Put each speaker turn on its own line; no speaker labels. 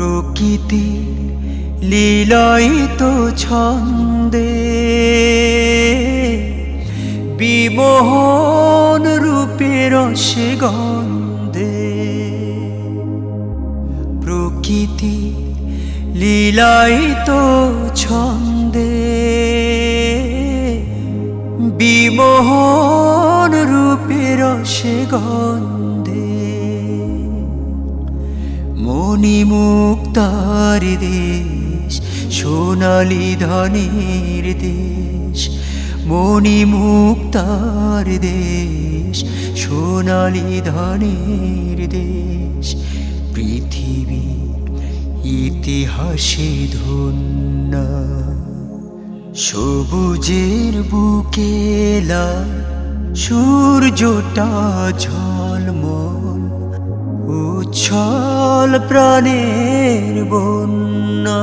প্রকৃতি লীলায়িত ছন্দে বিমোহন রূপের সে গন্ধে প্রকৃতি লীলায়িত ছন্দে বিমোহন রূপের সে গন্ধে মণিমুক্তার দেশ, সোনালি ধনের দেশ। মণিমুক্তার দেশ, সোনালি ধনের দেশ। পৃথিবীর ইতিহাসে ধন্য, সবুজের বুকে সূর্যটা ঝলমল সকল প্রাণের বন্যা।